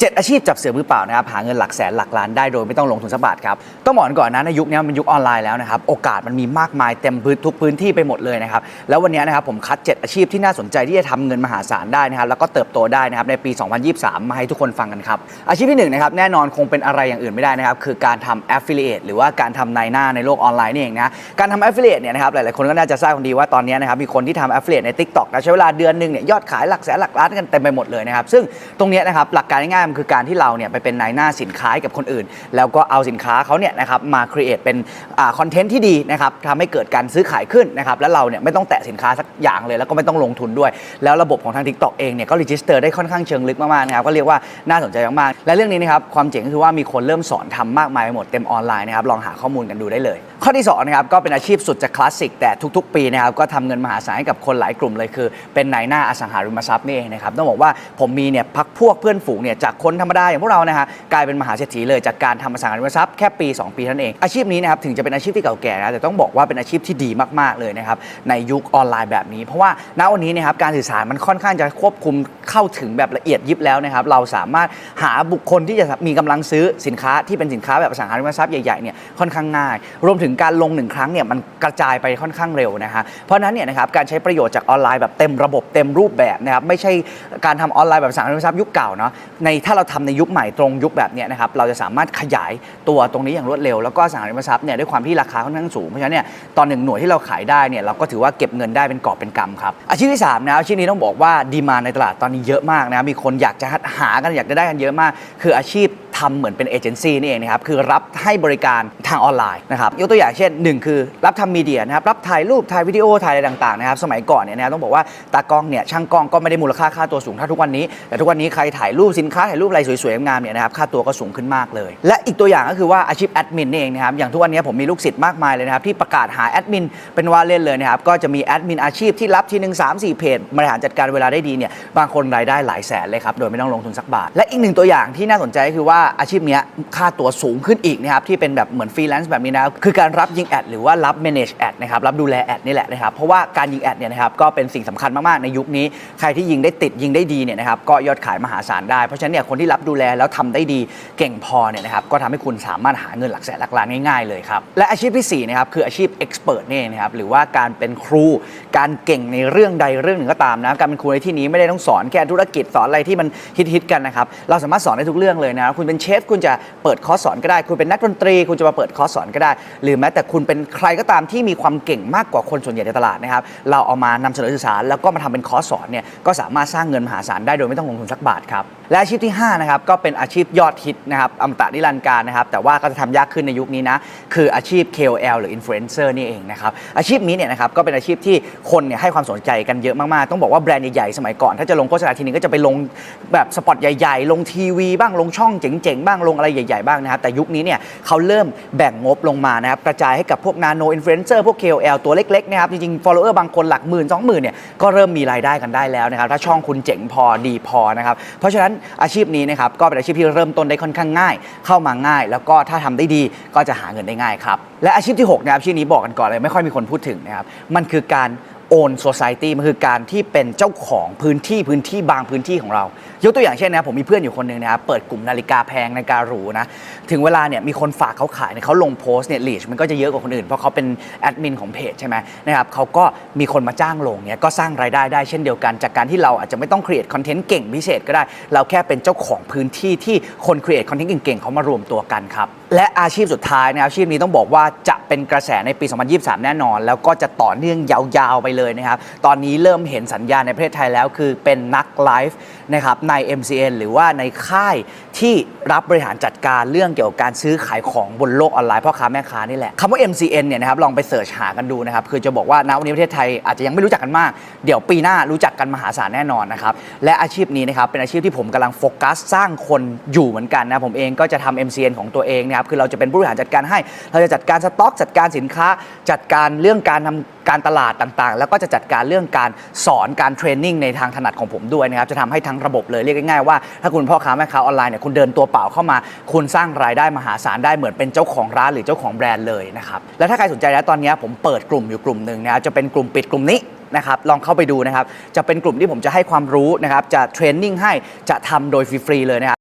7 อาชีพจับเสือมือเปล่านะครับหาเงินหลักแสนหลักล้านได้โดยไม่ต้องลงทุนสักบาทครับต้องบอกก่อนนะในยุคนี้มันยุคออนไลน์แล้วนะครับโอกาสมันมีมากมายเต็มพื้นทุกพื้นที่ไปหมดเลยนะครับแล้ววันนี้นะครับผมคัด 7 อาชีพที่น่าสนใจที่จะทำเงินมหาศาลได้นะครับแล้วก็เติบโตได้นะครับในปี 2023 มาให้ทุกคนฟังกันครับอาชีพที่หนึ่งนะครับแน่นอนคงเป็นอะไรอย่างอื่นไม่ได้นะครับคือการทำ affiliate หรือว่าการทำนายหน้าในโลกออนไลน์นี่เองนะการทำ affiliate เนี่ยนะครับหลายๆคนก็น่าจะทราบกันดีว่าตอนนี้นะครับมีคนที่ทำ affiliate ใน TikTok นะใช้เวลาเดือนหนึ่งเนี่ยยอดขายหลักแสนหลักล้านกันเต็มไปหมดเลยนะครับซึ่งตรงนี้นะครับหลักการง่ายันคือการที่เราเนี่ยไปเป็นนายหน้าสินค้าให้กับคนอื่น แล้วก็เอาสินค้าเขาเนี่ยนะครับมา create เป็นคอนเทนต์ที่ดีนะครับทำให้เกิดการซื้อขายขึ้นนะครับแล้วเราเนี่ยไม่ต้องแตะสินค้าสักอย่างเลย แล้วก็ไม่ต้องลงทุนด้วย แล้วระบบของทาง TikTok เองเนี่ยก็ register ได้ค่อนข้างเชิงลึกมากๆนะครับก็เรียกว่าน่าสนใจมากๆและเรื่องนี้นะครับความเจ๋งก็คือว่ามีคนเริ่มสอนทำมากมายไปหมดเต็มออนไลน์นะครับลองหาข้อมูลกันดูได้เลย ข้อที่2นะครับก็เป็นอาชีพสุดจะคลาสสิกแต่ทุกๆ ปีนะครับก็ทำเงินมหาศาลให้กับคนหลายกลุ่มเลยคือ เป็นนายหน้าอสังหาริมทรัพย์นี่เองนะครับต้องบอกว่าผมมีเนี่ยพักพวกเพื่อนฝูงเนี่ยจากคนธรรมดาอย่างพวกเรานะฮะกลายเป็นมหาเศรษฐีเลยจากการทำอสังหาริมทรัพย์แค่ปี 2 ปีเท่านั้นเอง อาชีพนี้นะครับถึงจะเป็นอาชีพที่เก่าแก่นะแต่ต้องบอกว่าเป็นอาชีพที่ดีมากๆเลยนะครับในยุคออนไลน์แบบนี้ เพราะว่าณวันนี้นะครับการสื่อสารมันค่อนข้างจะควบคุมเข้าถึงแบบละเอียดยิบแล้วนะครับเราสามารถหาบุคคลที่จะมีกำลังซื้อสินค้าที่เป็นสินค้าแบบอสังหาริมทรัพย์ใหญ่ๆเนี่ยค่อนข้างง่าย รวมถึงการลงหนึ่งครั้งเนี่ยมันกระจายไปค่อนข้างเร็วนะฮะเพราะนั้นเนี่ยนะครับการใช้ประโยชน์จากออนไลน์แบบเต็มระบบเต็มรูปแบบนะครับไม่ใช่การทำออนไลน์แบบสังหาริมทรัพย์ยุคเก่าเนาะในถ้าเราทำในยุคใหม่ตรงยุคแบบนี้นะครับเราจะสามารถขยายตัวตรงนี้อย่างรวดเร็ว แล้วก็สังหาริมทรัพย์เนี่ยด้วยความที่ราคาค่อนข้างสูงเพราะฉะนั้นเนี่ยตอนหนึ่งหน่วยที่เราขายได้เนี่ยเราก็ถือว่าเก็บเงินได้เป็นกอบเป็นกำครับอาชีพที่สามนะอาชีพนี้ต้องบอกว่าดีมาในตลาดตอนนี้เยอะมากนะมีคนอยากจะหากันอยากจะได้กันเยอะมาก คืออาชีพ ทำเหมือนเป็นเอเจนซี่นี่เองนะครับคือรับให้บริการทางออนไลน์นะครับยกตัวอย่างเช่นหนึ่งคือรับทำมีเดียนะครับรับถ่ายรูปถ่ายวิดีโอถ่ายอะไรต่างๆนะครับสมัยก่อนเนี่ยนะต้องบอกว่าตากล้องเนี่ยช่างกล้องก็ไม่ได้มูลค่าค่าตัวสูงเท่าทุกวันนี้ แต่ทุกวันนี้ใครถ่ายรูปสินค้าถ่ายรูปอะไรสวยๆงามเนี่ยนะครับค่าตัวก็สูงขึ้นมากเลย และอีกตัวอย่างก็คือว่าอาชีพแอดมินนี่เองนะครับอย่างทุกวันนี้ผมมีลูกศิษย์มากมายเลยนะครับที่ประกาศหาแอดมินเป็นว่าเล่นเลยนะครับก็จะมีแอดมินอาชีพที่รับทีหนึ่งสามสี่เพจบริหารจัดการเวลาได้ดีเนี่ยบางคนรายได้หลายแสนเลยครับโดยไม่ต้องลงทุนสักบาทและอีกหนึ่งตัวอย่างที่น่าสนใจคือว่าอาชีพเนี้ยค่าตัวสูงขึ้นอีกนะครับที่เป็นแบบเหมือนฟรีแลนซ์แบบนี้นะคือการรับยิงแอดหรือว่ารับ manage แอดนะครับรับดูแลแอดนี่แหละนะครับเพราะว่าการยิงแอดเนี่ยนะครับก็เป็นสิ่งสำคัญมากๆในยุคนี้ ใครที่ยิงได้ติดยิงได้ดีเนี่ยนะครับก็ยอดขายมหาศาลได้ เพราะฉะนั้นเนี่ยคนที่รับดูแลแล้วทำได้ดีเก่งพอเนี่ยนะครับก็ทำให้คุณสามารถหาเงินหลักแสนหลักล้านง่ายๆเลยครับและอาชีพที่สี่นะครับคืออาชีพ expert นี่นะครับหรือว่าการเป็นครู การเก่งในเรื่องใดเรื่องหนึ่งก็ตามนะการเป็นครูในที่นี้ไม่ได้ต้องสอนแค่ธุรกิจสอนอะไรที่มันฮิตๆกันนะครับเราสามารถสอนได้ทุกเรื่องเลยนะคุณเป็นเชฟ คุณจะเปิดคอร์สสอนก็ได้ คุณเป็นนักดนตรี คุณจะมาเปิดคอร์สสอนก็ได้ หรือแม้แต่คุณเป็นใครก็ตามที่มีความเก่งมากกว่าคนส่วนใหญ่ในตลาดนะครับเราเอามานำเสนอสื่อสารแล้วก็มาทำเป็นคอร์สสอนเนี่ยก็สามารถสร้างเงินมหาศาลได้โดยไม่ต้องลงทุนสักบาทครับและอาชีพที่ห้านะครับก็เป็นอาชีพยอดฮิตนะครับอมตะนิรันดร์การนะครับแต่ว่าก็จะทำยากขึ้นในยุคนี้นะคืออาชีพ KOL หรือ Influencer นี่เองนะครับอาชีพนี้เนี่ยนะครับก็เป็นอาชีพที่คนเนี่ยให้ความสนใจกันเยอะมากๆ ต้องบอกว่าแบรนด์ใหญ่ๆสมัยก่อน ถ้าจะลงโฆษณาทีนึงก็จะไปลงแบบสปอตใหญ่ ๆ ลงทีวีบ้างลงช่องเจ๋งๆบ้างลงอะไรใหญ่ๆบ้างนะครับแต่ยุคนี้เนี่ยเขาเริ่มแบ่งงบลงมานะครับกระจายให้กับพวกนาโนอินฟลูเอนเซอร์พวก KOL ตัวเล็กๆนะครับจริงๆ follower บางคนหลักหมื่นสองหมื่นเนี่ยก็เริ่มมีรายได้กันได้แล้วนะครับถ้าช่องคุณเจ๋งพอดีพอนะครับเพราะฉะนั้นอาชีพนี้นะครับก็เป็นอาชีพที่เริ่มต้นได้ค่อนข้างง่าย เข้ามาง่าย แล้วก็ถ้าทำได้ดีก็จะหาเงินได้ง่ายครับและอาชีพที่หกนะครับอาชีพนี้บอกกันก่อนเลยไม่ค่อยมีคนพูดถึงนะครับมันคือการ โอนโซซ i ตี้มันคือการที่เป็นเจ้าของพื้นที่พื้นที่บางพื้นที่ของเรา ยกตัวอย่างเช่นนะผมมีเพื่อนอยู่คนหนึ่งนะครับเปิดกลุ่มนาฬิกาแพงนาฬิกาหรูนะถึงเวลาเนี่ยมีคนฝากเขาขายเนี่ยเขาลงโพสต์เนี่ยลีชมันก็จะเยอะกว่าคนอื่น เพราะเขาเป็นแอดมินของเพจใช่ไหมนะครับเขาก็มีคนมาจ้างลงเนี่ยก็สร้างรายได้ได้เช่นเดียวกันจากการที่เราอาจจะไม่ต้องครีเอทคอนเทนต์เก่งพิเศษก็ได้ เราแค่เป็นเจ้าของพื้นที่ที่คนครีเอทคอนเทนต์เก่งๆเขามารวมตัวกันครับ และอาชีพสุดท้ายนะครับอาชีพนี้ต้องบอกว่าจะเป็นกระแสในปี 2023 แน่นอน แล้วก็จะต่อเนื่องยาวๆไปเลยนะครับ ตอนนี้เริ่มเห็นสัญญาณในประเทศไทยแล้ว คือเป็นนักไลฟ์นะครับใน MCN หรือว่าในค่ายที่รับบริหารจัดการเรื่องเกี่ยวกับการซื้อขายของบนโลกออนไลน์พ่อค้าแม่ค้านี่แหละคำว่า MCN เนี่ยนะครับลองไปเสิร์ชหากันดูนะครับคือจะบอกว่าณวันนี้ประเทศไทยอาจจะยังไม่รู้จักกันมาก เดี๋ยวปีหน้ารู้จักกันมหาศาลแน่นอนนะครับและอาชีพนี้นะครับเป็นอาชีพที่ผมกำลังโฟกัสสร้างคนอยู่เหมือนกันนะผมเองก็จะทำ MCN ของตัวเองนะครับคือเราจะเป็นผู้บริหารจัดการให้ เราจะจัดการสต็อก จัดการสินค้า จัดการเรื่องการทำการตลาดต่างๆ แล้วก็จะจัดการเรื่องการสอนการเทรนนิ่งในทางถนัดของผมด้วยนะครับจะทำให้ทั้งระบบเลยเรียกง่ายๆว่าถ้าคุณพ่อค้าแม่ค้าออนไลน์เนี่ยคุณเดินตัวเปล่าเข้ามา คุณสร้างรายได้มหาศาลได้เหมือนเป็นเจ้าของร้านหรือเจ้าของแบรนด์เลยนะครับและถ้าใครสนใจแล้วตอนนี้ผมเปิดกลุ่มอยู่กลุ่มหนึ่งนะครับจะเป็นกลุ่มปิดกลุ่มนี้นะครับลองเข้าไปดูนะครับ จะเป็นกลุ่มที่ผมจะให้ความรู้นะครับ จะเทรนนิ่งให้จะทำโดยฟรีๆเลยนะครับ